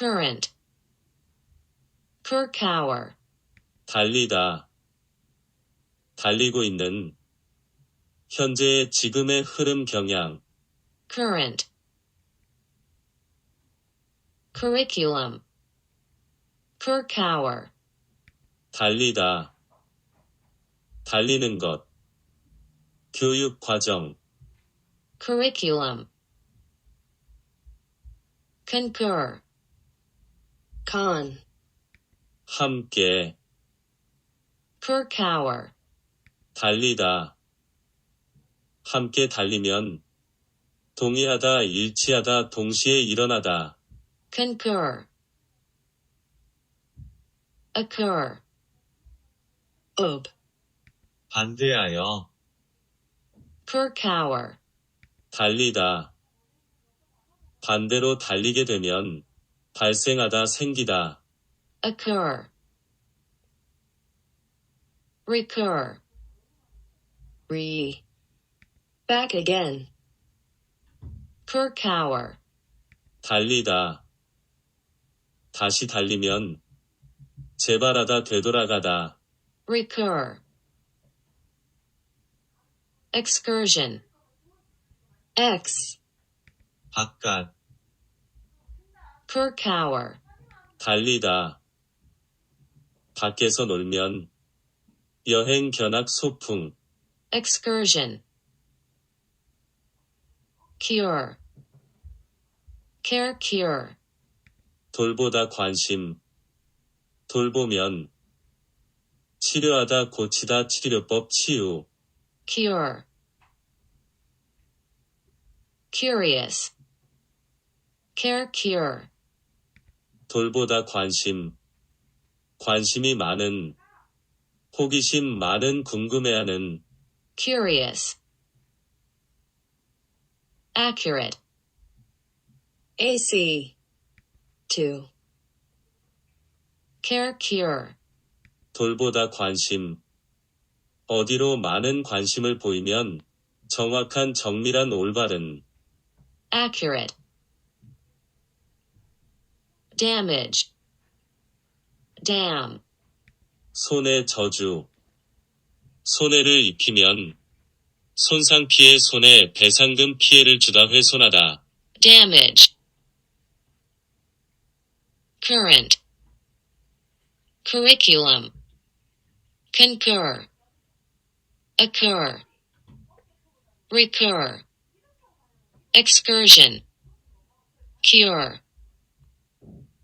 current, percower, 달리다. 달리고 있는. 현재의 지금의 흐름 경향. current, curriculum, percower, 달리다. 달리는 것. 교육 과정. curriculum, concur, con, 함께. percower, 달리다. 함께 달리면. 동의하다, 일치하다, 동시에 일어나다. concur, occur, ob, 반대하여. percower, 달리다. 반대로 달리게 되면. 발생하다, 생기다. occur, recur, re, back again, percower, 달리다. 다시 달리면. 재발하다, 되돌아가다. recur, excursion, x, 바깥. Percower, 달리다. 밖에서 놀면. 여행 견학 소풍. excursion, cure, care cure, 돌보다 관심. 돌보면. 치료하다, 고치다, 치료법, 치유. cure, curious, care cure, 돌보다 관심. 관심이 많은. 호기심 많은 궁금해하는. curious, accurate, AC, 2, care cure, 돌보다 관심. 어디로 많은 관심을 보이면 정확한 정밀한 올바른 accurate, damage, dam, 손해 저주. 손해를 입히면 손상 피해 손해 배상금 피해를 주다 훼손하다. damage, current, curriculum, concur, occur, recur, excursion, cure,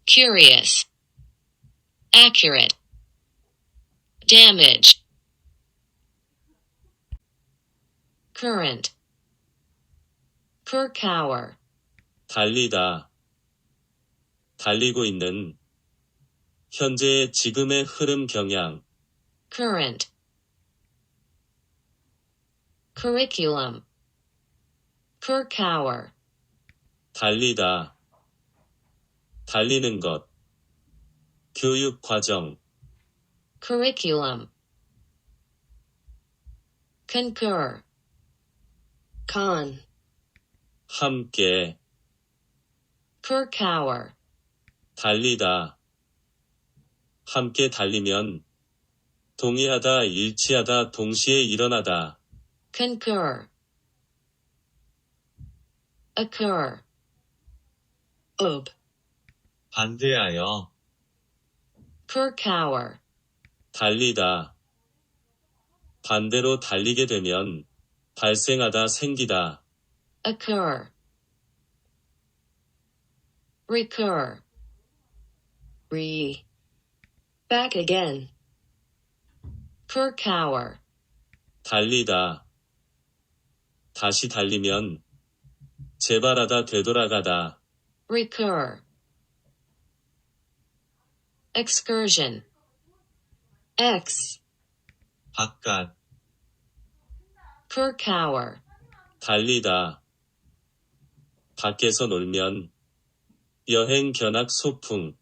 curious, accurate, damage, current, percower, 달리다. 달리고 있는 현재의 지금의 흐름 경향. current, curriculum, percower, 달리다. 달리는 것. 교육 과정. curriculum, concur, con, 함께. percower, 달리다. 함께 달리면 동의하다, 일치하다, 동시에 일어나다. concur, occur, ob, 반대하여. percower, 달리다. 반대로 달리게 되면 발생하다, 생기다. occur, recur, re, back again, percower, 달리다. 다시 달리면 재발하다, 되돌아가다. recur, excursion, x, 바깥. percower, 달리다. 밖에서 놀면 여행 견학 소풍.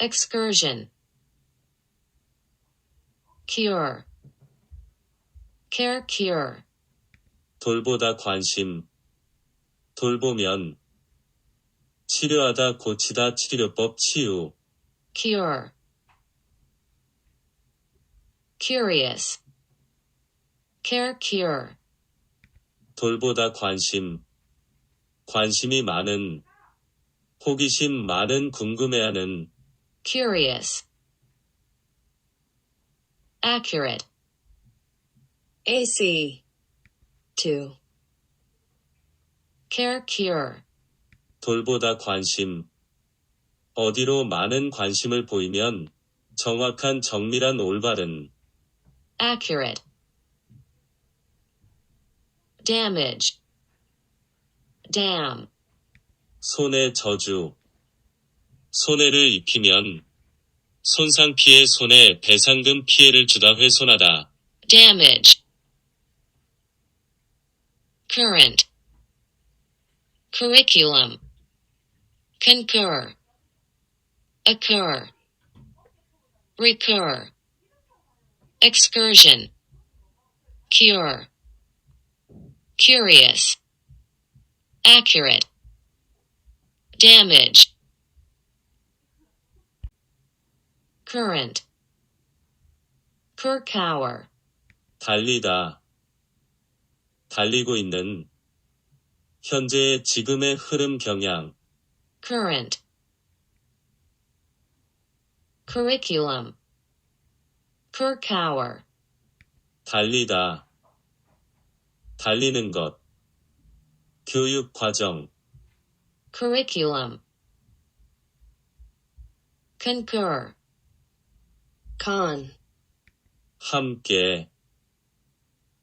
excursion, cure, care cure, 돌보다 관심. 돌보면 치료하다 고치다 치료법 치유, cure. Curious. Care cure. 돌보다 관심, 관심이 많은, 호기심 많은 궁금해하는, Curious. Accurate. AC. 2. Care cure. 돌보다 관심, 어디로 많은 관심을 보이면 정확한 정밀한 올바른, Accurate. Damage. Dam. 손해 저주, 손해를 입히면 손상 피해 손해 배상금 피해를 주다 훼손하다. Damage. Current. Curriculum. Concur. Occur. Recur. Excursion. Cure. Curious. Accurate. Damage. Current. Kercower. 달리다. 달리고 있는 현재의 지금의 흐름 경향, current curriculum kercower 달리다. 달리는 것. 교육 과정, curriculum concur con 함께,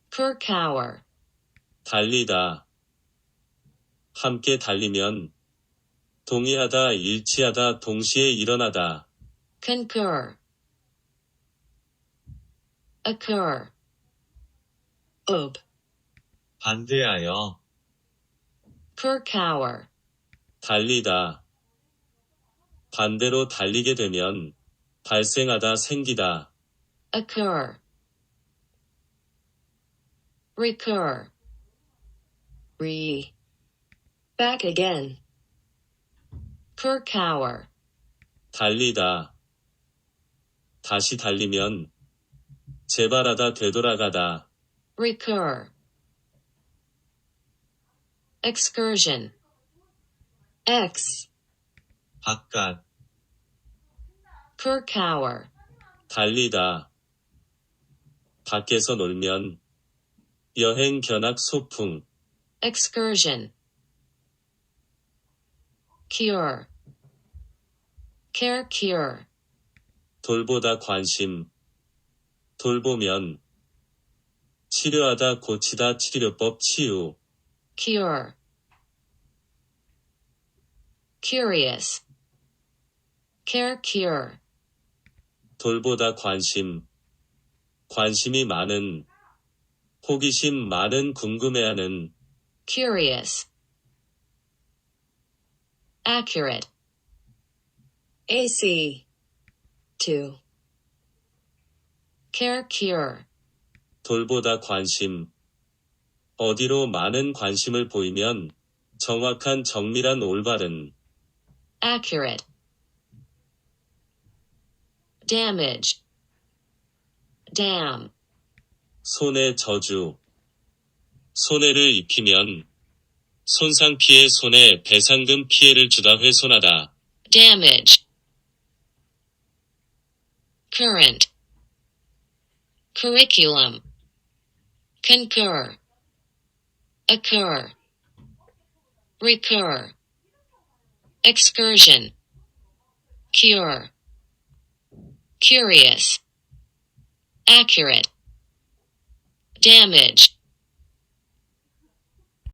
kercower 달리다. 함께 달리면 동의하다, 일치하다, 동시에 일어나다. Concur occur ob 반대하여 kercower 달리다. 반대로 달리게 되면 발생하다, 생기다. occur recur re back again kercower 달리다. 다시 달리면 재발하다, 되돌아가다. recur excursion x 바깥. kercower 달리다. 밖에서 놀면 여행 견학 소풍. excursion cure care cure 돌보다 관심. 돌보면 치료하다 고치다 치료법 치유. cure curious care cure 돌보다 관심. 관심이 많은 호기심 많은 궁금해하는 curious accurate AC 2 care cure. 돌보다 관심. 어디로 많은 관심을 보이면 정확한 정밀한 올바른. Accurate. Damage. Dam 손해 저주. 손해를 입히면 손상 피해 손해 배상금 피해를 주다 훼손하다. damage current curriculum concur occur recur excursion cure curious accurate damage